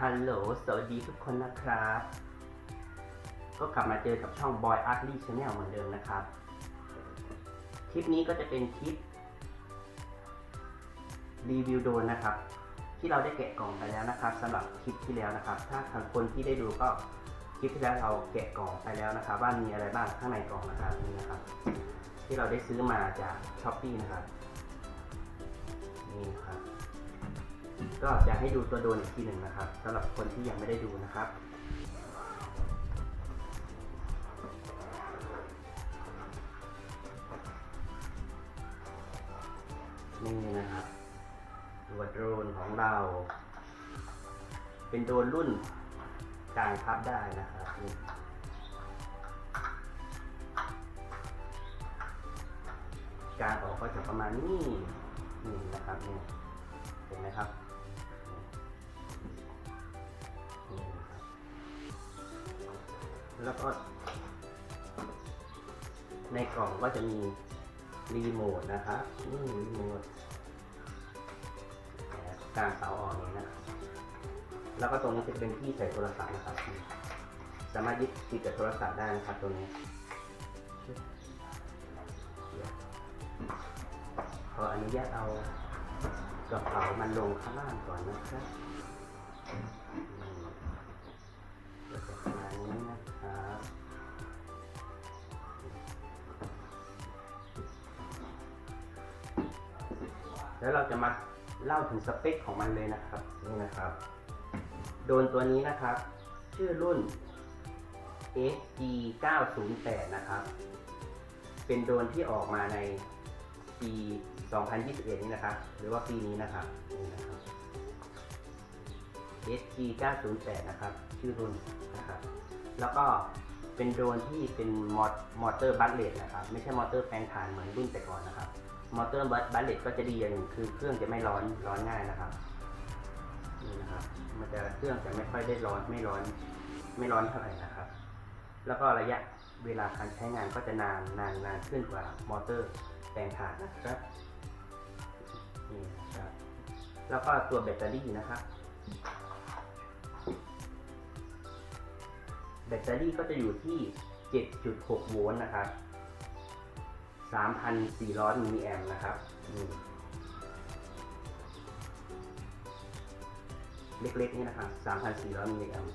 ฮัลโหล สวัสดีทุกคนนะครับ ก็กลับมาเจอกับช่อง Boy Art l y Channel เหมือนเดิมนะครับ คลิปนี้ก็จะเป็นคลิป รีวิวโดนนะครับ ที่เราได้แกะกล่องไปแล้วนะครับสำหรับคลิปที่แล้วนะครับ ถ้าทางคนที่ได้ดูก็คลิปที่แล้วเราแกะกล่องไปแล้วนะครับ ว่ามีอะไรบ้างข้างในกล่องนะครับนี่นะครับ ที่เราได้ซื้อมาจากช้อปปีนะครับนี่ นะครับก็จะให้ดูตัวโดรนอีกทีหนึ่งนะครับสำหรับคนที่ยังไม่ได้ดูนะครับนี่นะครับตัวโดรนของเรา เป็นโดรนรุ่นกลางพับได้นะครับการออกก็จะประมาณนี้นี่นะครับนี่เห็นไหมครับ แล้วก็ ในกล่องก็จะมีรีโมทนะครับนี่รีโมทกลางเสาออกนี้นะแล้วก็ตรงนี้จะเป็นที่ใส่โทรศัพท์นะครับ สามารถยึดติดกับโทรศัพท์ได้นะครับตรงนี้ขออนุญาตเอากระเป๋ามันลงข้างล่างก่อนนะครับ เล่าถึงสเปคของมันเลยนะครับนี่นะครับ โดรนตัวนี้นะครับ ชื่อรุ่น SG 908นะครับ เป็นโดรนที่ออกมาในปี 2021 นี้นะครับ หรือว่าปีนี้นะครับนี่นะครับ SG 908นะครับ ชื่อรุ่นนะครับ แล้วก็เป็นโดรนที่เป็นมอมอเตอร์บัตเลตนะครับ ไม่ใช่มอเตอร์แปลงถ่านเหมือนรุ่นแต่ก่อนนะครับ มอเตอร์บัตเลตก็จะดีอย่างหนึ่งคือเครื่องจะไม่ร้อนร้อนง่ายนะครับนี่นะครับ มันจะเครื่องจะไม่ค่อยได้ร้อนไม่ร้อน ไม่ร้อนเท่าไหร่นะครับ แล้วก็ระยะเวลาการใช้งานก็จะนานนานนานขึ้นกว่ามอเตอร์แปลงถ่านนะครับนี่นะครับ แล้วก็ตัวแบตเตอรี่นะครับแบตเตอรี่ก็จะอยู่ที่ 7.6 โวลต์นะครับ 3,400มิลลิแอมป์นะครับเล็กๆนี่นะครับ 3,400มิลลิแอมป์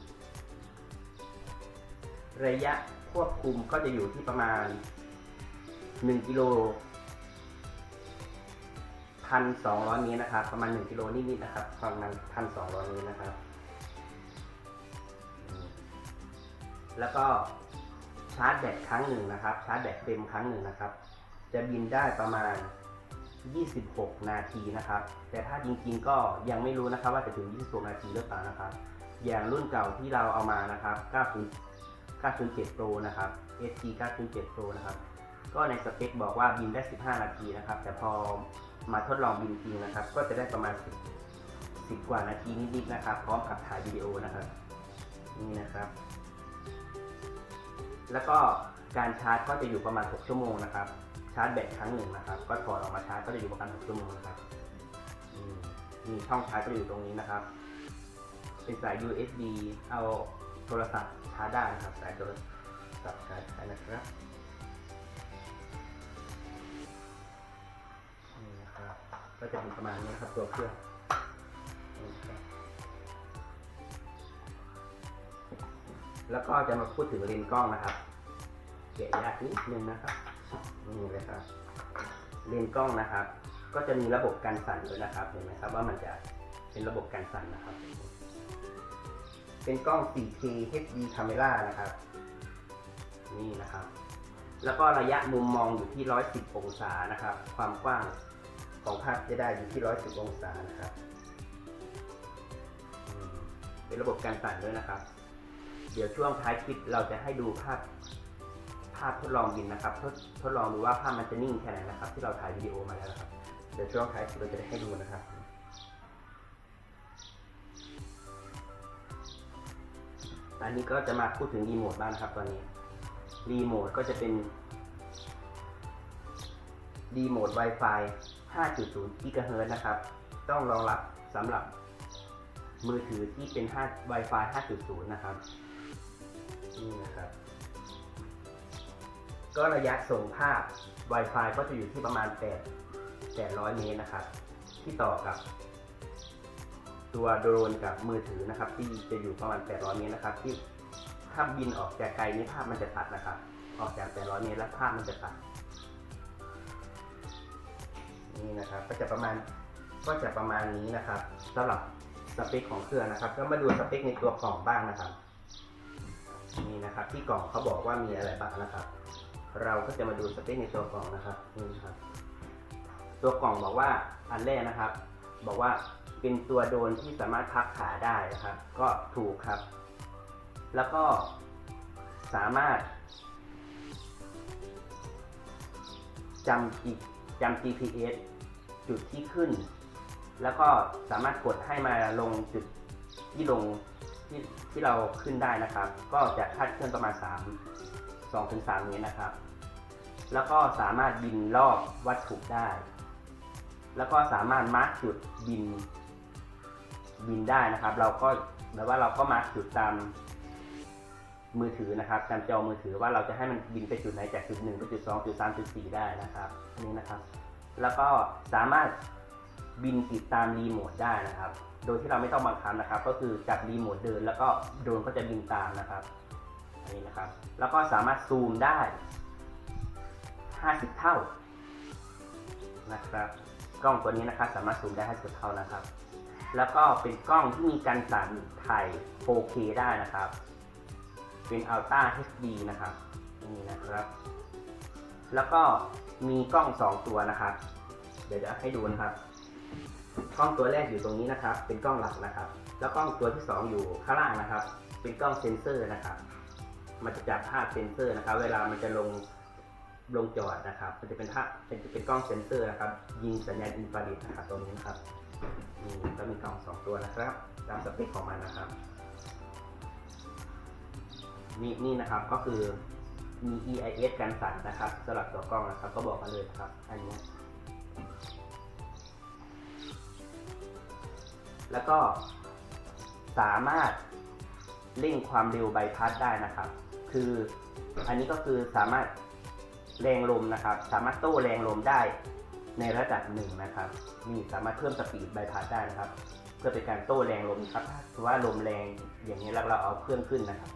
ระยะควบคุมก็จะอยู่ที่ประมาณ 1 กิโล 1,200เมตรนะครับ ประมาณ 1 กิโลนิดๆนะครับ ประมาณ 1,200เมตรนะครับ แล้วก็ชาร์จแบตครั้งหนึ่งนะครับ ชาร์จแบตเต็มครั้งหนึ่งนะครับ จะบินได้ประมาณ 26 นาทีนะครับ แต่ถ้าจริงๆก็ยังไม่รู้นะครับว่าจะถึง 26 นาทีหรือเปล่านะครับ อย่างรุ่นเก่าที่เราเอามานะครับ 90 907 Pro นะครับ SG 907 Pro นะครับ ก็ในสเปคบอกว่าบินได้ 15 นาทีนะครับ แต่พอมาทดลองบินจริงนะครับ ก็จะได้ประมาณ 10 10 กว่านาทีนิดๆนะครับ พร้อมกับถ่ายวิดีโอนะครับ นี่นะครับ แล้วก็ การชาร์จก็จะอยู่ประมาณ 6 ชั่วโมงนะครับ ชาร์จแบตครั้งหนึ่งนะครับ ก็ถอดออกมาชาร์จก็จะอยู่ประมาณ 6 ชั่วโมงนะครับมีช่องชาร์จก็อยู่ตรงนี้นะครับ เป็นสาย USB เอาโทรศัพท์ชาร์จได้นะครับ สายโทรศัพท์ชาร์จได้นะครับนี่นะครับ ก็จะเป็นประมาณนี้นะครับตัวเครื่องแล้วก็จะมาพูดถึงเลนส์กล้องนะครับ กะยากนิดนึงนะครับนี่เลยครับเลนกล้องนะครับ ก็จะมีระบบกันสั่นด้วยนะครับเห็นไหมครับว่ามันจะเป็นระบบกันสั่นนะครับ เป็นกล้อง 4K HD Camera นะครับ นี่นะครับ แล้วก็ระยะมุมมองอยู่ที่ 110 องศานะครับ ความกว้างของภาพจะได้อยู่ที่ 110 องศานะครับเป็นระบบการสั่นด้วยนะครับ เดี๋ยวช่วงท้ายคลิปเราจะให้ดูภาพ ภาพทดลองบินนะครับทดทดลองดูว่าภาพมันจะนิ่งแค่ไหนนะครับ ที่เราถ่ายวิดีโอมาแล้วนะครับเดี๋ยวช่วงท้ายเราจะได้ให้ดูนะครับอันนี้ก็จะมาพูดถึงรีโมทบ้างนะครับตอนนี้รีโมทก็จะเป็นรีโมท Wi-Fi 5.0 GHz นะครับ ต้องรองรับสำหรับมือถือที่เป็น5 Wi-Fi 5.0 นะครับ นี่นะครับ ก็ระยะส่งภาพ Wi-Fi ก็จะอยู่ที่ประมาณ 8 800 เมตรนะครับ ที่ต่อกับ ตัวโดรนกับมือถือนะครับ ที่จะอยู่ประมาณ 800 เมตรนะครับ ที่ถ้าบินออกจากไกลนี้ภาพมันจะตัดนะครับ ออกจาก 800 เมตรแล้วภาพมันจะตัด นี่นะครับ ก็จะประมาณก็จะประมาณนี้นะครับสำหรับสเปคของเครื่องนะครับ ก็มาดูสเปคในตัวกล่องบ้างนะครับนี่นะครับ ที่กล่องเขาบอกว่ามีอะไรบ้างนะครับ เราก็จะมาดูสเปคในตัวกล่องนะครับนี่นะครับ ตัวกล่องบอกว่าอันแรกนะครับ บอกว่าเป็นตัวโดนที่สามารถพับขาได้นะครับ ก็ถูกครับ แล้วก็สามารถจำอีกจำ GPS จุดที่ขึ้น แล้วก็สามารถกดให้มาลงจุดที่ลงที่ที่เราขึ้นได้นะครับ ก็จะคาดเคลื่อนประมาณ3 2ถึง3เมตรนะครับ แล้วก็สามารถบินรอบวัตถุได้ แล้วก็สามารถมาร์กจุดบิน บินได้นะครับ เราก็แบบว่าเราก็มาร์กจุดตามมือถือนะครับตามจอมือถือว่าเราจะให้มันบินไปจุดไหนจากจุดหนึ่งไปจุดสองจุดสามจุดสี่ได้นะครับอันนี้นะครับ แล้วก็สามารถบินติดตามรีโมทได้นะครับ โดยที่เราไม่ต้องบังคับนะครับ ก็คือจับรีโมทเดินแล้วก็โดรนก็จะบินตามนะครับ นนี้นะครับ แล้วก็สามารถซูมได้ 50 เท่านะครับ กล้องตัวนี้นะครับสามารถซูมได้ 50 เท่านะครับ แล้วก็เป็นกล้องที่มีการสั่นถ่าย 4K ได้นะครับ เป็น Ultra HD นะครับ นี่นะครับ แล้วก็มีกล้อง 2 ตัวนะครับ เดี๋ยวจะให้ดูนะครับกล้องตัวแรกอยู่ตรงนี้นะครับ เป็นกล้องหลักนะครับ แล้วกล้องตัวที่ 2 อยู่ข้างล่างนะครับ เป็นกล้องเซนเซอร์นะครับ มันจะจับภาพเซ็นเซอร์นะครับ เวลามันจะลงลงจอดนะครับ มันจะเป็นภาพเป็นเป็นกล้องเซ็นเซอร์นะครับยิงสัญญาณอินฟราเรดนะครับตรงนี้นะครับนี่ก็มีกล้องสองตัวนะครับตามสเปคของมันนะครับนี่นี่นะครับก็คือมี EIS การสั่นนะครับสำหรับตัวกล้องนะครับ ก็บอกมาเลยนะครับ อันนี้ แล้วก็สามารถเร่งความเร็วใบพัดได้นะครับ คืออันนี้ก็คือสามารถแรงลมนะครับ สามารถโต้แรงลมได้ในระดับหนึ่งนะครับนี่สามารถเพิ่มสปีดใบพัดได้นะครับ เพื่อเป็นการโต้แรงลมครับถ้าว่าลมแรงอย่างนี้แล้วเราเอาเครื่องขึ้นนะครับ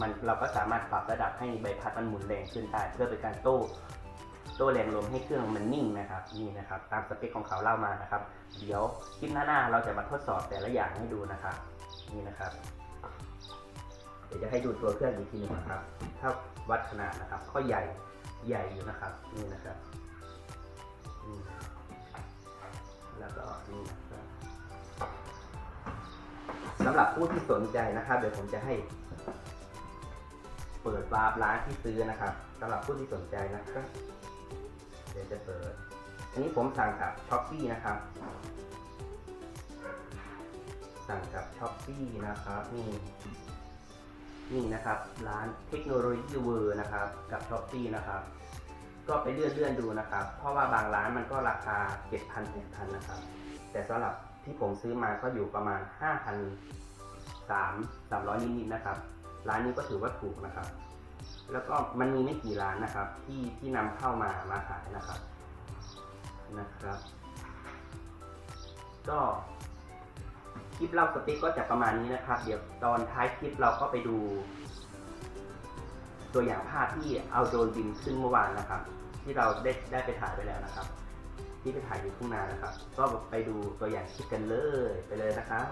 มันเราก็สามารถปรับระดับให้ใบพัดมันหมุนแรงขึ้นได้ เพื่อเป็นการโต้โต้แรงลมให้เครื่องมันนิ่งนะครับนี่นะครับ ตามสเปคของเขาเล่ามานะครับ เดี๋ยวคลิปหน้าๆเราจะมาทดสอบแต่ละอย่างให้ดูนะครับ นี่นะครับ ดี๋ยวจะให้ดูตัวเครื่องอีกทีหนึงนะครับ ถ้าวัดขนาดนะครับ ก็ใหญ่ใหญ่อยู่นะครับ นี่นะครับแล้วก็นี่นะครับสำหรับผู้ที่สนใจนะครับ เดี๋ยวผมจะให้ เปิดวาร์ปร้านที่ซื้อนะครับสำหรับผู้ที่สนใจนะครับเดี๋ยวจะเปิด อันนี้ผมสั่งกับช้อปปี้นะครับ สั่งกับช้อปปี้นะครับนี่ นี่นะครับ ร้านเทคโนโลยีเวอร์นะครับกับช้อปปี้นะครับ ก็ไปเลื่อนเลื่อนๆดูนะครับ เพราะว่าบางร้านมันก็ราคา7,000 8,000นะครับ แต่สำหรับที่ผมซื้อมาก็อยู่ประมาณ5,000 3 300นิดๆนะครับ ร้านนี้ก็ถือว่าถูกนะครับ แล้วก็มันมีไม่กี่ร้านนะครับ ที่ที่นำเข้ามามาขายนะครับนะครับ ก็ คลิปเล่าสติ๊ก็จะประมาณนี้นะครับ เดี๋ยวตอนท้ายคลิปเราก็ไปดู ตัวอย่างภาพที่เอาโดรนบินขึ้นเมื่อวานนะครับ ที่เราได้ได้ไปถ่ายไปแล้วนะครับ ที่ไปถ่ายอยู่ทุ่งนานะครับ ก็ไปดูตัวอย่างคลิปกันเลยไปเลยนะครับ